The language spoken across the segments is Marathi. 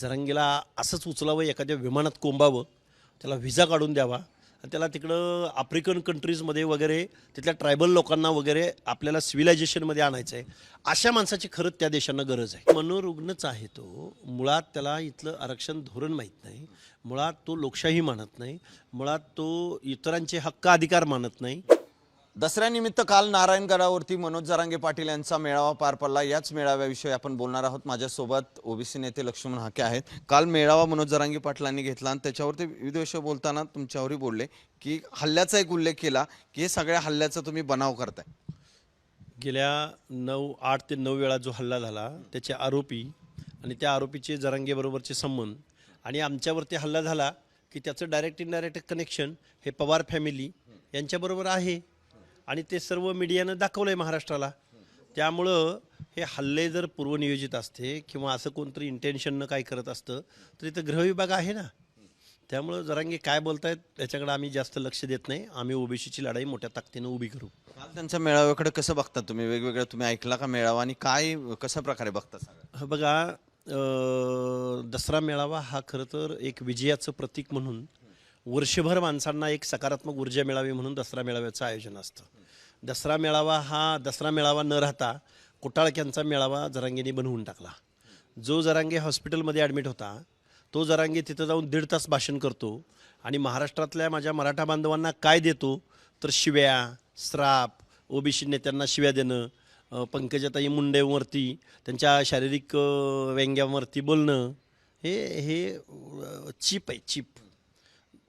जरांगीला असंच उचलावं एखाद्या विमानात कोंबावं त्याला व्हिसा काढून द्यावा आणि त्याला तिकडं आफ्रिकन कंट्रीजमध्ये वगैरे तिथल्या ट्रायबल लोकांना वगैरे आपल्याला सिव्हिलायझेशनमध्ये आणायचं आहे. अशा माणसाची खरंच त्या देशांना गरज आहे. मनोरुग्णच आहे तो. मुळात त्याला इथलं आरक्षण धोरण माहीत नाही. मुळात तो लोकशाही मानत नाही. मुळात तो इतरांचे हक्क अधिकार मानत नाही. दसऱ्यानिमित्त काल नारायणगडावरती मनोज जरांगे पाटील यांचा मेळावा पार पडला. याच मेळाव्याविषयी आपण बोलणार आहोत. माझ्यासोबत ओबीसी नेते लक्ष्मण हाके आहेत. काल मेळावा मनोज जरांगे पाटलांनी घेतला आणि त्याच्यावरती विविध विषय बोलताना तुमच्यावरही बोलले की हल्ल्याचा एक उल्लेख केला की हे सगळ्या हल्ल्याचा तुम्ही बनाव करताय. गेल्या नऊ आठ ते नऊ वेळा जो हल्ला झाला त्याचे आरोपी आणि त्या आरोपीचे जरांगेबरोबरचे संबंध आणि आमच्यावरती हल्ला झाला की त्याचं डायरेक्ट इनडायरेक्ट कनेक्शन हे पवार फॅमिली यांच्याबरोबर आहे. आणि ते सर्व मीडियानं दाखवलं आहे महाराष्ट्राला. त्यामुळं हे हल्ले जर पूर्वनियोजित असते किंवा असं कोणतरी इंटेन्शननं काय करत असतं तर इथं गृहविभाग आहे ना. त्यामुळं जरांगे काय बोलतायत त्याच्याकडे आम्ही जास्त लक्ष देत नाही. आम्ही ओबीसीची लढाई मोठ्या ताकदीनं उभी करू. काल त्यांच्या मेळाव्याकडे कसं बघता तुम्ही? वेगवेगळं तुम्ही ऐकला का मेळावा? आणि काय कशा प्रकारे बघता सगळं हा बघा दसरा मेळावा हा खरं तर एक विजयाचं प्रतीक म्हणून वर्षभर माणसांना एक सकारात्मक ऊर्जा मिळावी म्हणून दसरा मेळाव्याचं आयोजन असतं. दसरा मेळावा हा दसरा मेळावा न राहता कुटाळक्यांचा मेळावा जरांगेने बनवून टाकला. जो जरांगे हॉस्पिटलमध्ये ॲडमिट होता तो जरांगे तिथं जाऊन दीड तास भाषण करतो आणि महाराष्ट्रातल्या माझ्या मराठा बांधवांना काय देतो तर शिव्या श्राप ओबीसी नेत्यांना शिव्या देणं पंकजाताई मुंडेवरती त्यांच्या शारीरिक व्यंग्यांवरती व्यंग्यावरती बोलणं हे हे चीप आहे चीप.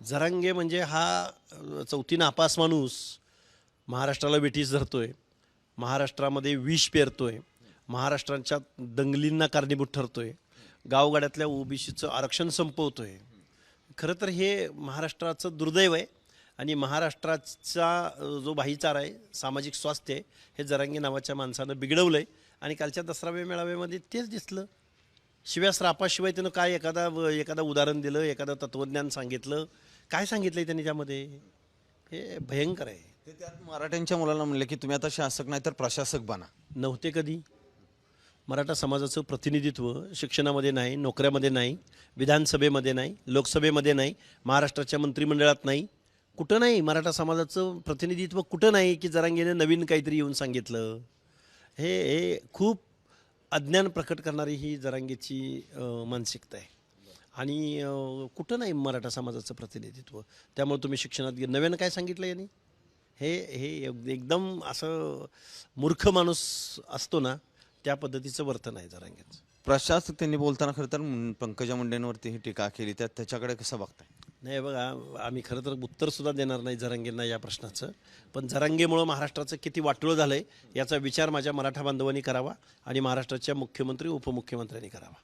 जरांगे म्हणजे हा चौथी नापास माणूस महाराष्ट्राला वेठीस धरतोय महाराष्ट्रामध्ये विष पेरतोय महाराष्ट्रांच्या दंगलींना कारणीभूत ठरतोय गावगाड्यातल्या ओबीसीचं आरक्षण संपवतोय. खरं तर हे महाराष्ट्राचं दुर्दैव आहे आणि महाराष्ट्राचा जो भाईचारा आहे सामाजिक स्वास्थ्य आहे हे जरांगी नावाच्या माणसानं बिघडवलं आहे आणि कालच्या दसराव्या मेळाव्यामध्ये तेच दिसलं. शिव्या श्रापाशिवाय त्यानं काय एखादा एखादा उदाहरण दिलं एखादं तत्त्वज्ञान सांगितलं काय सांगितलं त्यांनी त्यामध्ये? हे भयंकर आहे. ते त्यात मराठ्यांच्या मुलांना म्हणले की तुम्ही आता शासक नाही तर प्रशासक बना. नव्हते कधी? मराठा समाजाचं प्रतिनिधित्व शिक्षणामध्ये नाही नोकऱ्यामध्ये नाही विधानसभेमध्ये नाही लोकसभेमध्ये नाही महाराष्ट्राच्या मंत्रिमंडळात नाही. कुठं नाही? मराठा समाजाचं प्रतिनिधित्व कुठं नाही की जरांगीने नवीन काहीतरी येऊन सांगितलं? हे हे खूप अज्ञान प्रकट करणारी ही जरांगेची मानसिकता आहे. आणि कुठं नाही मराठा समाजाचं प्रतिनिधित्व. त्यामुळे तुम्ही शिक्षणात गे नव्यानं काय सांगितलं यांनी? हे हे एकदम असं मूर्ख माणूस असतो ना त्या पद्धतीचं वर्तन आहे जरांगेचं. प्रशासक त्यांनी बोलताना खरं तर पंकजा मुंडेंवरती ही टीका केली त्यात त्याच्याकडे कसं बघताय? नाही बघा आम्ही खरं तर उत्तरसुद्धा देणार नाही जरांगेंना या प्रश्नाचं. पण जरांगेमुळं महाराष्ट्राचं किती वाटोळं झालं आहे याचा विचार माझ्या मराठा बांधवांनी करावा आणि महाराष्ट्राच्या मुख्यमंत्री उपमुख्यमंत्र्यांनी करावा.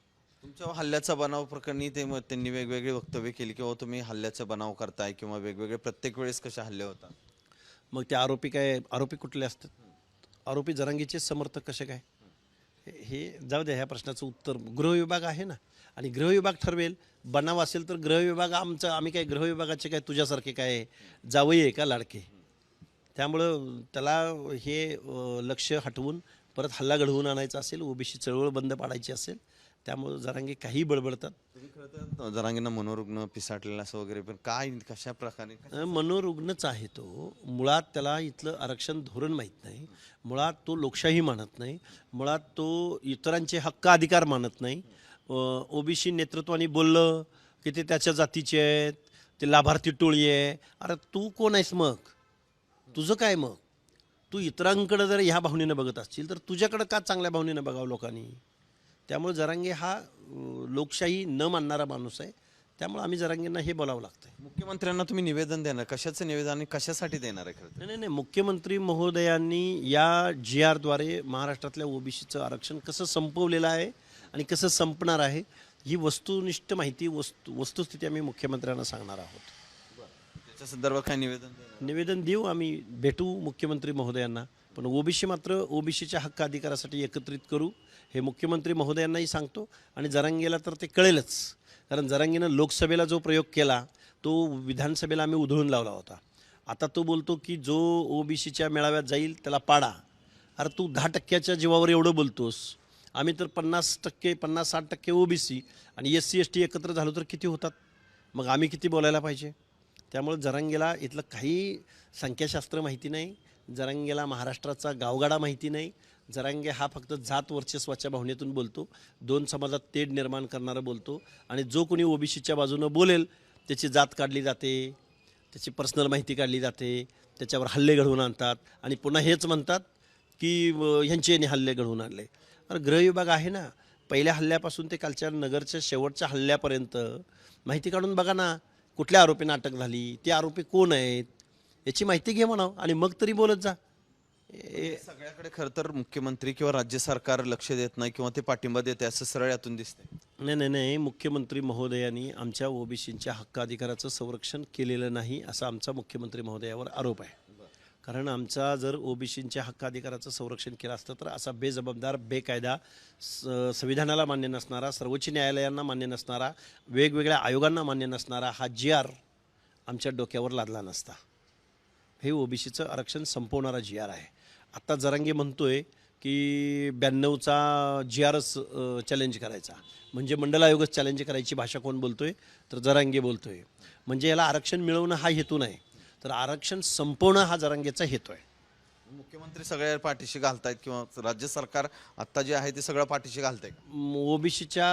तुमच्या हल्ल्याचा बनाव प्रकरणी ते मग त्यांनी वेगवेगळे वक्तव्य केली किंवा तुम्ही हल्ल्याचा बनाव करताय किंवा वेगवेगळे प्रत्येक वेळेस कसे हल्ले होतात? मग ते आरोपी काय आरोपी कुठले असतात? आरोपी जरांगीचे समर्थक कसे काय? हे- जाऊ द्या ह्या प्रश्नाचं उत्तर. गृहविभाग आहे ना? आणि गृहविभाग ठरवेल. बनाव असेल तर गृहविभाग आमचं आम्ही काय गृहविभागाचे काय तुझ्यासारखे काय जावई आहे का लाडके? त्यामुळं त्याला हे लक्ष हटवून परत हल्ला घडवून आणायचा असेल ओबीसी चळवळ बंद पाडायची असेल त्यामुळं जरांगे काही बडबडतात तुम्ही खरं तर जरांगींना मनोरुग्ण पिसाटलेलं असं वगैरे पण काय कशा प्रकारे अ, मनोरुग्णच आहे तो. मुळात त्याला इथलं आरक्षण धोरण माहीत नाही. मुळात तो लोकशाही मानत नाही. मुळात तो इतरांचे हक्क अधिकार मानत नाही. ओबीसी नेतृत्वाने बोललं की ते त्याच्या जातीचे आहेत ते लाभार्थी टोळी आहे. अरे तू कोण आहेस मग? तुझं काय मग? तू इतरांकडे जर ह्या भावनेनं बघत असशील तर तुझ्याकडं का चांगल्या भावनेनं बघावं लोकांनी? त्यामुळे जरांगे हा लोकशाही न मानणारा माणूस आहे. त्यामुळे आम्ही जरांगेंना हे बोलावं लागतंय. मुख्यमंत्र्यांना तुम्ही निवेदन देणार? कशाचं निवेदन आणि कशासाठी देणार आहे खरं तर? नाही नाही नाही. मुख्यमंत्री महोदयांनी या जी आरद्वारे महाराष्ट्रातल्या ओबीसीचं आरक्षण कसं संपवलेलं आहे आणि कसं संपणार आहे ही वस्तुनिष्ठ माहिती वस्तू वस्तुस्थिती आम्ही मुख्यमंत्र्यांना सांगणार आहोत. त्याच्या संदर्भात काय निवेदन देणार? निवेदन देऊ आम्ही भेटू मुख्यमंत्री महोदयांना. पण ओबीसी मात्र ओबीसीच्या हक्क अधिकारासाठी एकत्रित करू हे मुख्यमंत्री महोदयांनाही सांगतो. आणि जरांगेला तर ते कळेलच. कारण जरांगीनं लोकसभेला जो प्रयोग केला तो विधानसभेला आम्ही उधळून लावला होता. आता तो बोलतो की जो ओबीसीच्या मेळाव्यात जाईल त्याला पाडा. अरे तू दहा टक्क्याच्या जीवावर एवढं बोलतोस. आम्ही तर पन्नास टक्के पन्नास साठ टक्के ओबीसी आणि एस सी एस टी एकत्र झालो तर किती होतात? मग आम्ही किती बोलायला पाहिजे? त्यामुळे जरांगेला इथलं काही संख्याशास्त्र माहिती नाही. जरांगेला महाराष्ट्राचा गावगाडा माहिती नाही. जरांगे हा फक्त जात वर्चस्वाच्या भावनेतून बोलतो. दोन समाजात तेढ निर्माण करणारा बोलतो. आणि जो कोणी ओबीसीच्या बाजूनं बोलेल त्याची जात काढली जाते त्याची पर्सनल माहिती काढली जाते त्याच्यावर हल्ले घडवून आणतात. आणि पुन्हा हेच म्हणतात की ह्यांचे यांनी हल्ले घडवून आणले. अरे गृहविभाग आहे ना. पहिल्या हल्ल्यापासून ते कालच्या नगरच्या शेवटच्या हल्ल्यापर्यंत माहिती काढून बघा ना कुठल्या आरोपींना अटक झाली ते आरोपी कोण आहेत? याची माहिती घे म्हणावं आणि मग तरी बोलत जा. सगळ्याकडे खरं तर मुख्यमंत्री किंवा राज्य सरकार लक्ष देत नाही किंवा ते पाठिंबा देते असं सरळ यातून दिसते नाही नाही नाही. मुख्यमंत्री महोदयांनी आमच्या ओबीसींच्या हक्काधिकाराचं संरक्षण केलेलं नाही असा आमचा मुख्यमंत्री महोदयावर आरोप आहे. कारण आमचा जर ओबीसींच्या हक्काधिकाराचं संरक्षण केलं असतं तर असा बेजबाबदार बेकायदा स- संविधानाला मान्य नसणारा सर्वोच्च न्यायालयांना मान्य नसणारा वेगवेगळ्या आयोगांना मान्य नसणारा हा जी आर आमच्या डोक्यावर लादला नसता. हे ओबीसीचं आरक्षण संपवणारा जी आर आहे. आत्ता जरांगे म्हणतोय की ब्याण्णवचा जी आरच चॅलेंज करायचा. म्हणजे मंडल आयोगच चॅलेंज करायची भाषा कोण बोलतोय? तर जरांगे बोलतोय. म्हणजे याला आरक्षण मिळवणं हा हेतू नाही. तर आरक्षण संपवणं हा जरांगेचा हेतू आहे. मुख्यमंत्री सगळ्या पाठीशी घालतायत किंवा राज्य सरकार आता जे आहे ते सगळं पाठीशी घालतंय? ओबीसीच्या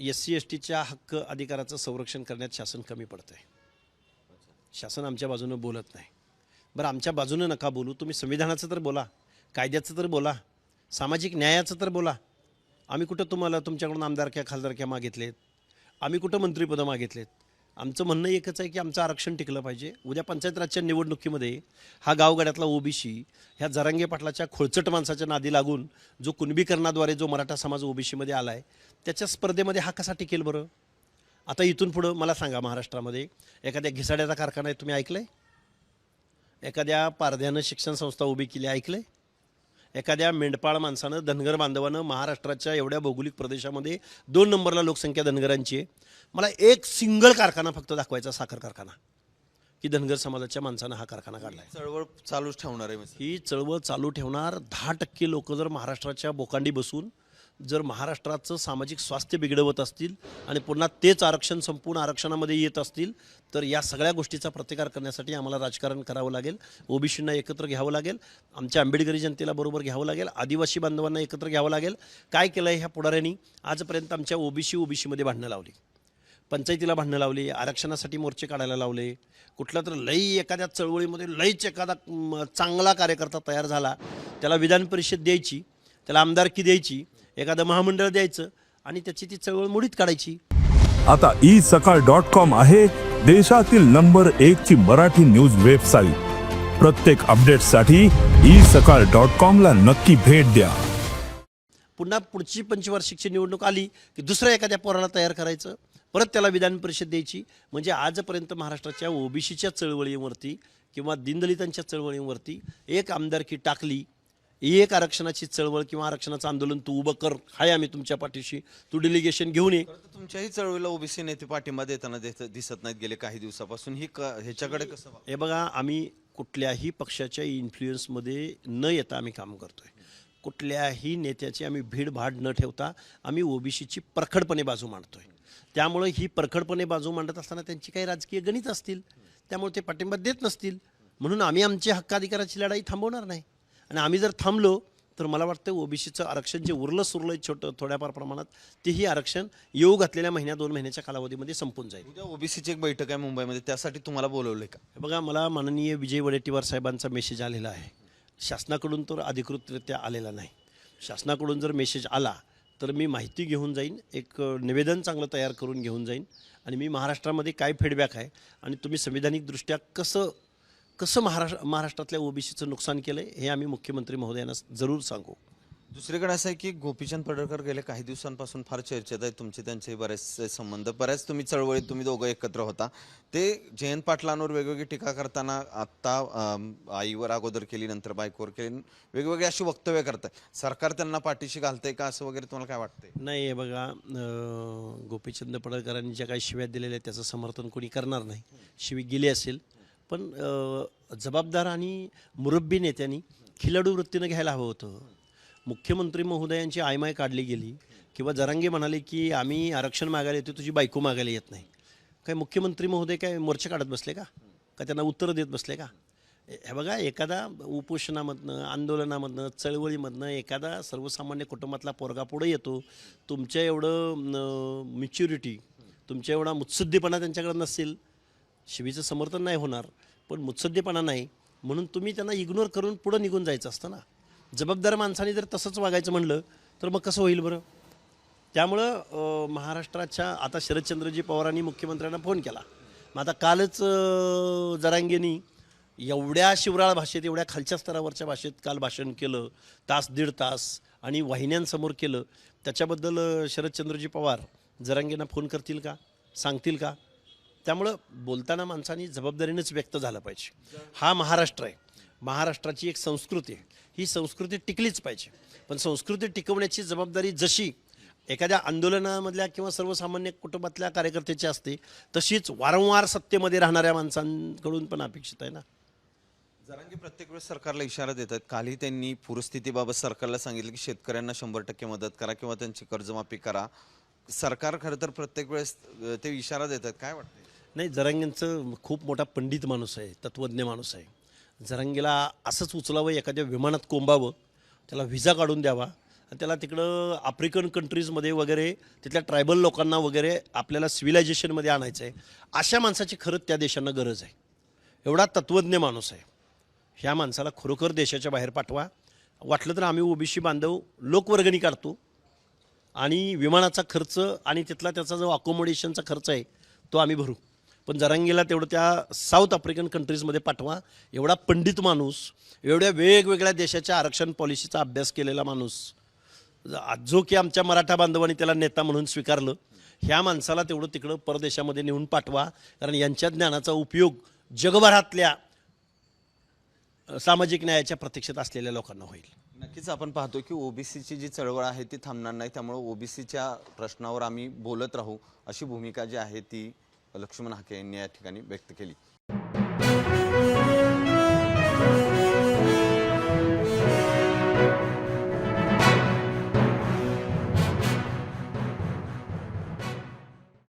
एस सी एस टीच्या हक्क अधिकाराचं संरक्षण करण्यात शासन कमी पडतं आहे शासन आमच्या बाजूनं बोलत नाही. बरं आमच्या बाजूनं नका बोलू. तुम्ही संविधानाचं तर बोला कायद्याचं तर बोला सामाजिक न्यायाचं तर बोला. आम्ही कुठं तुम्हाला तुमच्याकडून आमदारक्या खासदारक्या मागितलेत? आम्ही कुठं मंत्रिपदं मागितलेत? आमचं म्हणणं एकच आहे की आमचं आरक्षण टिकलं पाहिजे. उद्या पंचायत राजच्या निवडणुकीमध्ये हा गावगाड्यातला ओबीसी ह्या जरांगे पाटलाच्या खोळचट माणसाच्या नादी लागून जो कुणबीकरणाद्वारे जो मराठा समाज ओबीसीमध्ये आला आहे त्याच्या स्पर्धेमध्ये हा कसा टिकेल बरं? आता इथून पुढं मला सांगा महाराष्ट्रामध्ये एखाद्या घिसाड्याचा कारखाना आहे तुम्ही ऐकलं आहे एखाद्या पारध्यानं शिक्षण संस्था उभी केली ऐकलं एखाद्या मेंढपाळ माणसानं धनगर बांधवानं महाराष्ट्राच्या एवढ्या भौगोलिक प्रदेशामध्ये दोन नंबरला लोकसंख्या धनगरांची आहे. मला एक सिंगल कारखाना फक्त दाखवायचा साखर कारखाना. की धनगर समाजाच्या माणसानं हा कारखाना काढला आहे चळवळ चालूच ठेवणार आहे. ही चळवळ चालू ठेवणार. दहा टक्के लोक जर महाराष्ट्राच्या बोकांडी बसून जर महाराष्ट्राचं सामाजिक स्वास्थ्य बिघडवत असतील आणि पुन्हा तेच आरक्षण संपूर्ण आरक्षणामध्ये येत असतील तर या सगळ्या गोष्टीचा प्रतिकार करण्यासाठी आम्हाला राजकारण करावं लागेल. ओबीसींना एकत्र घ्यावं लागेल. आमच्या आंबेडकरी जनतेला बरोबर घ्यावं लागेल. आदिवासी बांधवांना एकत्र घ्यावं लागेल. काय केलं आहे ह्या पुढाऱ्यांनी? आजपर्यंत आमच्या ओबीसी ओबीसीमध्ये भांडणं लावली. पंचायतीला भांडणं लावली. आरक्षणासाठी मोर्चे काढायला लावले. कुठला तर लई एखाद्या चळवळीमध्ये लईच एखादा चांगला कार्यकर्ता तयार झाला. त्याला विधान परिषद द्यायची. त्याला आमदारकी द्यायची. एखादं महामंडळ द्यायचं आणि त्याची ती चळवळ मुडीत काढायची. आता ई सकाळ डॉट कॉम आहे देशातील नंबर एक ची मराठी न्यूज वेबसाईट. प्रत्येक अपडेटसाठी ई सकाळ डॉट कॉम ला नक्की भेट द्या. पुन्हा पुढची पंचवार्षिकची निवडणूक आली की दुसऱ्या एखाद्या पोराला तयार करायचं परत त्याला विधान परिषद द्यायची म्हणजे आजपर्यंत महाराष्ट्राच्या ओबीसीच्या चळवळीवरती किंवा दीनदलितांच्या चळवळीवरती एक आमदारकी टाकली एक आरक्षणाची चळवळ किंवा आरक्षणाचं आंदोलन तू उभं कर हाय आम्ही तुमच्या पाठीशी. तू डेलिगेशन घेऊन ये. खरं तर तुमच्याही चळवळीला ओबीसी नेते पाठिंबा देताना देत- दिसत नाहीत गेले काही दिवसापासून. ही क- ह्याच्याकडे कसं बघ- हे बघा आम्ही कुठल्याही पक्षाच्या इन्फ्लुएन्समध्ये न येता आम्ही काम करतोय. कुठल्याही नेत्याची आम्ही भीडभाड न ठेवता आम्ही ओबीसीची परखडपणे बाजू मांडतोय. त्यामुळे ही परखडपणे बाजू मांडत असताना त्यांची काही राजकीय गणित असतील. त्यामुळे ते पाठिंबा देत नसतील. म्हणून आम्ही आमची हक्काधिकाराची लढाई थांबवणार नाही. आणि आम्ही जर थांबलो तर मला वाटतं ओबीसीचं आरक्षण जे उरलं सुरलं आहे छोटं थोड्याफार प्रमाणात तेही आरक्षण येऊ घातलेल्या महिन्या दोन महिन्याच्या कालावधीमध्ये संपून जाईल. उद्या ओबीसीची एक बैठक आहे मुंबईमध्ये त्यासाठी तुम्हाला बोलवलंय का? हे बघा मला माननीय विजय वडेट्टीवार साहेबांचा मेसेज आलेला आहे. शासनाकडून तर अधिकृतरित्या आलेला नाही. शासनाकडून जर मेसेज आला तर मी माहिती घेऊन जाईन एक निवेदन चांगलं तयार करून घेऊन जाईन. आणि मी महाराष्ट्रामध्ये काय फीडबॅक आहे आणि तुम्ही संविधानिकदृष्ट्या कसं कसं महाराष्ट्र महाराष्ट्रातल्या ओबीसीचं नुकसान केलं आहे हे आम्ही मुख्यमंत्री महोदयांना जरूर सांगू. दुसरीकडे असं आहे की गोपीचंद पडळकर गेले काही दिवसांपासून फार चर्चेत आहे तुमचे त्यांचे बरेचसे संबंध बऱ्याच तुम्ही चळवळीत तुम्ही दोघं एकत्र होता. ते जयंत पाटलांवर वेगवेगळी टीका करताना आत्ता आईवर अगोदर केली नंतर बायकोवर केली वेगवेगळी अशी वक्तव्य करतात सरकार त्यांना पाठीशी घालतंय का असं वगैरे तुम्हाला काय वाटतंय? नाही हे बघा गोपीचंद पडळकरांनी ज्या काही शिव्या दिलेल्या आहेत त्याचं समर्थन कोणी करणार नाही. शिवी गेली असेल पण जबाबदार आणि मुरब्बी नेत्यांनी खिलाडू वृत्तीनं घ्यायला हवं होतं. मुख्यमंत्री महोदयांची आयमाय काढली गेली किंवा जरांगे म्हणाले की आम्ही आरक्षण मागायला येतो तुझी बायको मागायला येत नाही. काय मुख्यमंत्री महोदय काय मोर्चा काढत बसले का? का त्यांना उत्तरं देत बसले का? हे बघा एखादा उपोषणामधनं आंदोलनामधनं चळवळीमधनं एखादा सर्वसामान्य कुटुंबातला पोरगा पुढे येतो तुमच्या एवढं मॅच्युरिटी तुमच्या एवढा मुत्सुद्धीपणा त्यांच्याकडे नसेल शिवीचं समर्थन नाही होणार पण मुत्सद्देपणा नाही म्हणून तुम्ही त्यांना इग्नोर करून पुढं निघून जायचं असतं ना. जबाबदार माणसाने जर तसंच वागायचं म्हणलं तर मग कसं होईल बरं? त्यामुळं महाराष्ट्राच्या आता शरदचंद्रजी पवारांनी मुख्यमंत्र्यांना फोन केला. मग आता कालच जरांगेनी एवढ्या शिवराळ भाषेत एवढ्या खालच्या स्तरावरच्या भाषेत काल भाषण केलं तास दीड तास आणि वाहिन्यांसमोर केलं. त्याच्याबद्दल शरदचंद्रजी पवार जरांगेंना फोन करतील का? सांगतील का? त्यामुळं बोलताना माणसांनी जबाबदारीनेच व्यक्त झालं पाहिजे. हा महाराष्ट्र आहे. महाराष्ट्राची एक संस्कृती आहे. ही संस्कृती टिकलीच पाहिजे. पण संस्कृती टिकवण्याची जबाबदारी जशी एखाद्या आंदोलनामधल्या किंवा सर्वसामान्य कुटुंबातल्या कार्यकर्त्याची असते तशीच वारंवार सत्तेमध्ये राहणाऱ्या माणसांकडून पण अपेक्षित आहे ना. जरांगी प्रत्येक वेळेस सरकारला इशारा देतात. कालही त्यांनी पूरस्थितीबाबत सरकारला सांगितलं की शेतकऱ्यांना शंभर टक्के मदत करा किंवा त्यांची कर्जमाफी करा. सरकार खरं तर प्रत्येक वेळेस ते इशारा देतात. काय वाटतं नाही जरांगेंचं खूप मोठा पंडित माणूस आहे तत्वज्ञ माणूस आहे. जरांगेला असंच उचलावं एखाद्या विमानात कोंबावं त्याला व्हिसा काढून द्यावा आणि त्याला तिकडं आफ्रिकन कंट्रीजमध्ये वगैरे तिथल्या ट्रायबल लोकांना वगैरे आपल्याला सिव्हिलायझेशनमध्ये आणायचं आहे. अशा माणसाची खरंच त्या देशांना गरज आहे. एवढा तत्त्वज्ञ माणूस आहे. ह्या माणसाला खरोखर देशाच्या बाहेर पाठवा. वाटलं तर आम्ही ओबीसी बांधव लोकवर्गणी काढतो. आणि विमानाचा खर्च आणि तिथला त्याचा जो अकोमोडेशनचा खर्च आहे तो आम्ही भरू. पण जरांगीला तेवढं त्या साऊथ आफ्रिकन कंट्रीजमध्ये पाठवा. एवढा पंडित माणूस एवढ्या वेगवेगळ्या देशाच्या आरक्षण पॉलिसीचा अभ्यास केलेला माणूस जो की आमच्या मराठा बांधवांनी त्याला नेता म्हणून स्वीकारलं ह्या माणसाला तेवढं तिकडं परदेशामध्ये नेऊन पाठवा. कारण यांच्या ज्ञानाचा उपयोग जगभरातल्या सामाजिक न्यायाच्या प्रतीक्षेत असलेल्या लोकांना होईल. नक्कीच आपण पाहतो की ओबीसीची जी चळवळ आहे ती थांबणार नाही. त्यामुळे ओबीसीच्या प्रश्नावर आम्ही बोलत राहू. अशी भूमिका जी आहे ती लक्ष्मण हाके यांनी या ठिकाणी व्यक्त केली.